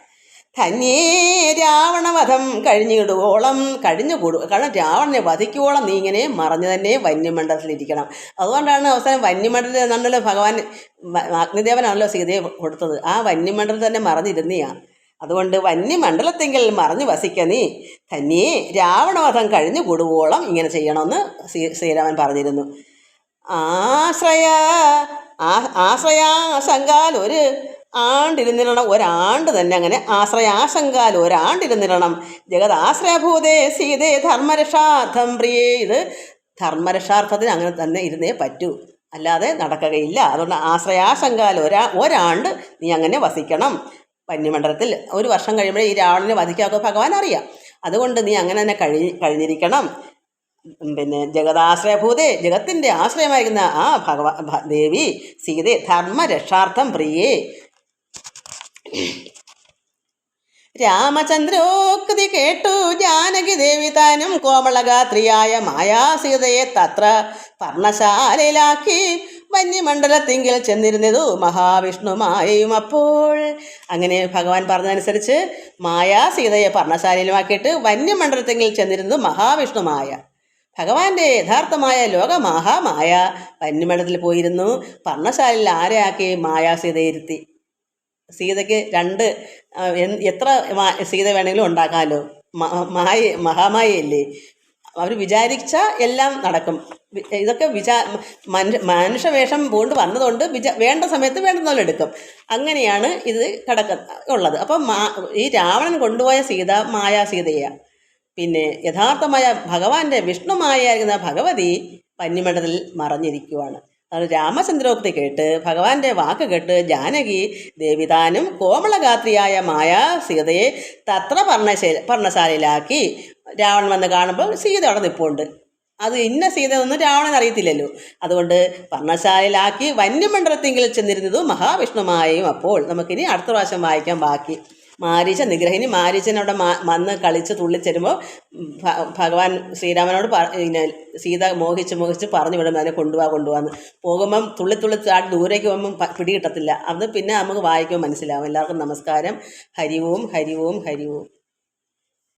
ധന്യേ രാവണവധം കഴിഞ്ഞിടുവോളം കഴിഞ്ഞു കൂടും കാരണം രാവണനെ വധിക്കുവോളം നീ ഇങ്ങനെ മറഞ്ഞു തന്നെ വന്യമണ്ഡലത്തിലിരിക്കണം അതുകൊണ്ടാണ് അവസാനം വന്യമണ്ഡലത്തിൽ എന്നാണല്ലോ ഭഗവാൻ അഗ്നിദേവനാണല്ലോ സീതയെ കൊടുത്തത്. ആ വന്യമണ്ഡലം തന്നെ മറഞ്ഞിരുന്നിയാ. അതുകൊണ്ട് വന്യമണ്ഡലത്തെങ്കിൽ മറഞ്ഞു വസിക്ക നീ. ധന്യേ രാവണവധം കഴിഞ്ഞു കൂടുവോളം ഇങ്ങനെ ചെയ്യണമെന്ന് ശ്രീ ശ്രീരാമൻ പറഞ്ഞിരുന്നു. ആശ്രയ ആശ്രയാശങ്കാൽ ഒരു ആണ്ടിരുന്നിരണം ഒരാണ്ട് തന്നെ അങ്ങനെ ആശ്രയാശങ്കാൽ ഒരാണ്ടിരുന്നിരണം ജഗത് ആശ്രയഭൂതേ സീതേ ധർമ്മരക്ഷാർത്ഥം പ്രിയേ. ഇത് ധർമ്മരക്ഷാർത്ഥത്തിന് അങ്ങനെ തന്നെ ഇരുന്നേ പറ്റൂ. അല്ലാതെ നടക്കുകയില്ല. അതുകൊണ്ട് ആശ്രയാശങ്കാൽ ഒരാ ഒരാണ്ട് നീ അങ്ങനെ വസിക്കണം. പന്നിമണ്ഡലത്തിൽ ഒരു വർഷം കഴിയുമ്പോഴേ ഈ രാവണനെ വധിക്കാത്ത ഭഗവാൻ അറിയാം. അതുകൊണ്ട് നീ അങ്ങനെ തന്നെ കഴി കഴിഞ്ഞിരിക്കണം. പിന്നെ ജഗതാശ്രയഭൂതേ ജഗത്തിന്റെ ആശ്രയമായിരിക്കുന്ന ആ ഭഗവാ ദേവി സീതേ ധർമ്മരക്ഷാർത്ഥം പ്രിയേ. രാമചന്ദ്രോക്തി കേട്ടു ജാനകി ദേവി താനും കോമളഗാത്രിയായ മായാസീതയെ തത്ര പർണശാലയിലാക്കി. വന്യമണ്ഡലത്തിങ്കിൽ ചെന്നിരുന്നതു മഹാവിഷ്ണുമായയും അപ്പോൾ. അങ്ങനെ ഭഗവാൻ പറഞ്ഞതനുസരിച്ച് മായാസീതയെ പർണശാലയിലുമാക്കിയിട്ട് വന്യമണ്ഡലത്തിങ്കിൽ ചെന്നിരുന്നത് മഹാവിഷ്ണുമായ. ഭഗവാന്റെ യഥാർത്ഥമായ ലോകമാഹാമായ വന്യമണ്ഡലത്തിൽ പോയിരുന്നു. പർണശാലയിൽ ആരെയാക്കി മായാസീതയെ ഇരുത്തി? സീതയ്ക്ക് രണ്ട് എത്ര സീത വേണമെങ്കിലും ഉണ്ടാക്കാമല്ലോ മായ മഹാമായല്ലേ അവർ വിചാരിച്ച എല്ലാം നടക്കും. ഇതൊക്കെ വിചാ മനുഷ്യ മനുഷ്യവേഷം പൂണ്ട് വന്നതുകൊണ്ട് വിചാ വേണ്ട സമയത്ത് വേണ്ടുന്ന എടുക്കും. അങ്ങനെയാണ് ഇത് കിടക്ക ഉള്ളത്. അപ്പം മാ ഈ രാവണൻ കൊണ്ടുപോയ സീത മായാ സീതയാണ് പിന്നെ യഥാർത്ഥമായ ഭഗവാന്റെ വിഷ്ണുമായിരിക്കുന്ന ഭഗവതി പന്നിമണ്ഡലത്തിൽ മറഞ്ഞിരിക്കുവാണ്. രാമചന്ദ്രോക്തി കേട്ട് ഭഗവാന്റെ വാക്ക് കേട്ട് ജാനകി ദേവിതാനും കോമളഗാത്രിയായ മായ സീതയെ തത്ര പർണശാല പർണശാലയിലാക്കി രാവണൻ വന്ന് കാണുമ്പോൾ സീത അവിടെ നിൽപ്പുണ്ട് അത് ഇന്ന സീത ഒന്നും രാവണൻ അറിയത്തില്ലല്ലോ. അതുകൊണ്ട് പർണശാലയിലാക്കി വന്യമണ്ഡലത്തിങ്കിൽ ചെന്നിരുന്നതും മഹാവിഷ്ണുമായും അപ്പോൾ നമുക്കിനി അടുത്ത പ്രാവശ്യം വായിക്കാൻ ബാക്കി. മാരീച്ച നിഗ്രഹിനി മാരീച്ചനവിടെ വന്ന് കളിച്ച് തുള്ളിച്ചെരുമ്പോൾ ഭഗവാൻ ശ്രീരാമനോട് പിന്നെ സീത മോഹിച്ച് മോഹിച്ച് പറഞ്ഞു വിടും അതിനെ കൊണ്ടുപോവാ കൊണ്ടുപോകാന്ന് പോകുമ്പം തുള്ളി തുള്ളി ചാടി ദൂരേക്ക് പോകുമ്പം പിടികിട്ടത്തില്ല. പിടി കിട്ടത്തില്ല അത് പിന്നെ നമുക്ക് വായിക്കുമ്പോൾ മനസ്സിലാവും. എല്ലാവർക്കും നമസ്കാരം. ഹരിവും ഹരിവും ഹരിവും.